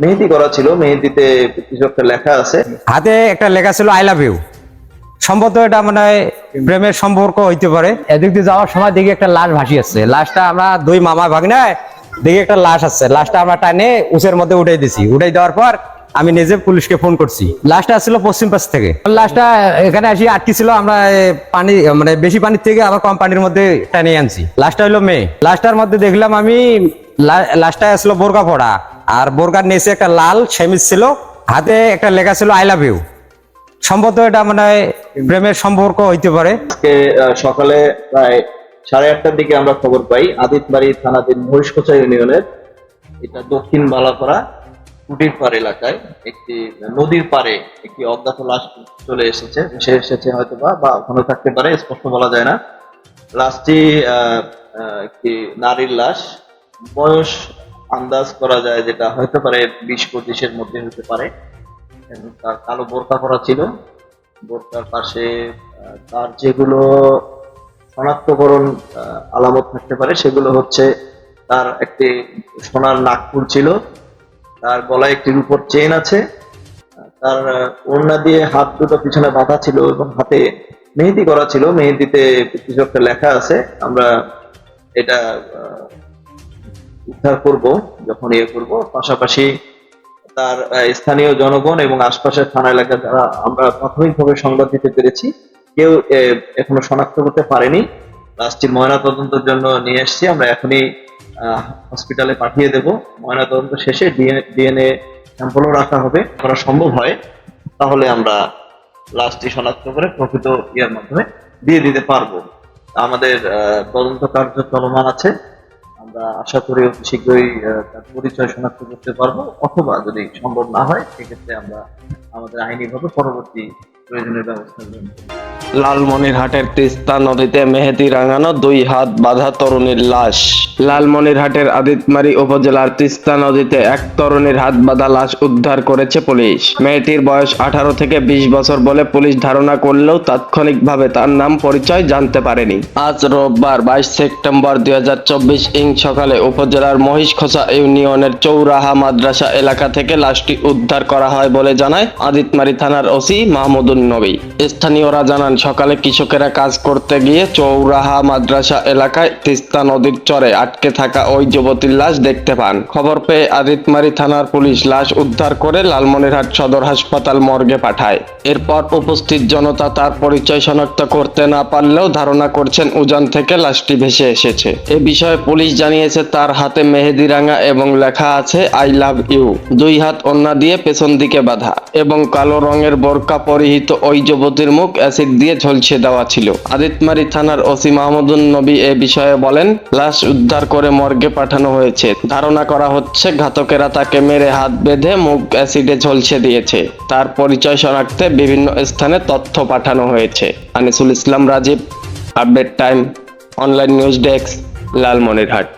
মেহেদি করা ছিল, মেহেদিতে কিছু একটা লেখা আছে। হাতে একটা লেখা ছিল আই লাভ ইউ সম্ভবত এটা মানে প্রেমের সম্পর্ক হইতে পারে। এদিক দিয়ে যাওয়ার সময় দেখি একটা লাশ ভাসি আসছে। লাশটা আমরা দুই মামা ভাগনায় দেখি একটা লাশ আসছে। লাশটা আমরা টানে উচের মধ্যে উঠাই দিছি। উঠাই দেওয়ার পর আমি নিজে পুলিশকে ফোন করছি। লাশটা আসছিল পশ্চিম পাশ থেকে। লাশটা এখানে আসি, আটকে ছিল। আমরা পানি মানে বেশি পানির থেকে আবার কম পানির মধ্যে টানিয়ে আনছি। লাশটা হলো মেয়ে। লাশটার মধ্যে দেখলাম আমি লা- লাশটা আসলো বোরকা পড়া। আর বোরকার নিচে একটা লাল সেমিজ ছিল, হাতে একটা লেখা ছিল আই লাভ ইউ সম্ভবত এটা মানে প্রেমের সম্পর্ক হইতে পারে। সকালে প্রায় সাড়ে আটটার দিকে আমরা খবর পাই, আদিতবাড়ি থানাধীন মহিষকোচা ইউনিয়নের এটা দক্ষিণ বালাপাড়া কুটির পাড় এলাকায় একটি নদীর পাড়ে একটি অজ্ঞাত লাশ চলে এসেছে। সে এসেছে হয়তো বা বা ওখানে থাকতে পারে, স্পষ্ট বলা যায় না। লাশটি একটি নারীর লাশ বয়স আন্দাজ করা যায় যেটা হতে পারে বিশ পঁচিশের মধ্যে হতে পারে। তার কালো বোরকা করা ছিল। বোরকার পাশে তার যেগুলো শনাক্তকরণ আলামত থাকতে পারে, সেগুলো হচ্ছে তার একটি সোনার নাকফুল ছিল। তার গলায় একটি রূপর চেন আছে। তার ওড়না দিয়ে হাত দুটো পিছনে বাঁধা ছিল এবং হাতে মেহেদি করা ছিল। মেহেদিতে কিছু একটা লেখা আছে। আমরা এটা উদ্ধার করব, যখন ইয়ে করব। পাশাপাশি তার স্থানীয় জনগণ এবং আশপাশের থানা এলাকা যারা আমরা প্রাথমিকভাবে সংবাদ দিতে পেরেছি, কেউ এখনও শনাক্ত করতে পারেনি। লাশটির ময়না তদন্তের জন্য নিয়ে এসেছি, আমরা এখনই হসপিটালে পাঠিয়ে দেব। ময়না তদন্ত শেষে ডিএনএ স্যাম্পলও রাখা হবে। করা সম্ভব হয়, তাহলে আমরা লাশটি শনাক্ত করে প্রকৃত ইয়ার মাধ্যমে দিয়ে দিতে পারব। আমাদের তদন্ত কার্য চলমান আছে। আমরা আশা করি অতি শীঘ্রই তার পরিচয় শনাক্ত করতে পারব। অথবা যদি সম্ভব না হয়, সেক্ষেত্রে আমরা আমাদের আইনিভাবে পরবর্তী প্রয়োজনীয় ব্যবস্থা গ্রহণ লালমনিরহাটের তিস্তা নদীতে মেহেদি রাঙানো দুই হাত বাঁধা তরুণীর লাশ। লালমনিরহাটের আদিতমারি উপজেলার তিস্তা নদীতে এক তরুণীর হাত বাঁধা লাশ উদ্ধার করেছে পুলিশ। মেয়েটির বয়স আঠারো থেকে বিশ বছর বলে পুলিশ ধারণা করলেও তাৎক্ষণিকভাবে তার নাম পরিচয় জানতে পারেনি। আজ রোববার বাইশ সেপ্টেম্বর দুই হাজার চব্বিশ ইং সকালে উপজেলার মহিষখোসা ইউনিয়নের চৌরাহা মাদ্রাসা এলাকা থেকে লাশটি উদ্ধার করা হয় বলে জানায় আদিতমারি থানার ওসি মাহমুদুন নবী। স্থানীয়রা জানান, সকালে কৃষকেরা কাজ করতে গিয়ে চৌরাহা মাদ্রাসা এলাকায় তিস্তা নদীর চরে আটকে থাকা ওই যুবতীর লাশ দেখতে পান। খবর পেয়ে আদিতমারি থানার পুলিশ লাশ উদ্ধার করে লালমনিরহাট সদর হাসপাতাল মর্গে পাঠায়। এরপর উপস্থিত জনতা তার পরিচয় শনাক্ত করতে না পারলেও ধারণা করছেন উজান থেকে লাশটি ভেসে এসেছে। এ বিষয়ে পুলিশ জানিয়েছে, তার হাতে মেহেদি রাঙা এবং লেখা আছে, আই লাভ ইউ। দুই হাত ওন্না দিয়ে পেছন দিকে বাঁধা এবং কালো রঙের বোরকা পরিহিত ওই যুবতীর মুখ অ্যাসিড দিয়ে ঝলসে দেওয়া ছিল। আদিতমারি থানার ওসি মাহমুদুন নবী এ বিষয়ে বলেন, লাশ উদ্ধার করে মর্গে পাঠানো হয়েছে। ধারণা করা হচ্ছে ঘাতকেরা তাকে মেরে হাত বেঁধে মুখ অ্যাসিডে ঝলসে দিয়েছে। তার পরিচয় শনাক্তে বিভিন্ন স্থানে তথ্য পাঠানো হয়েছে। Anisul Islam Rajib, update time, online news desk, Lalmonirhat.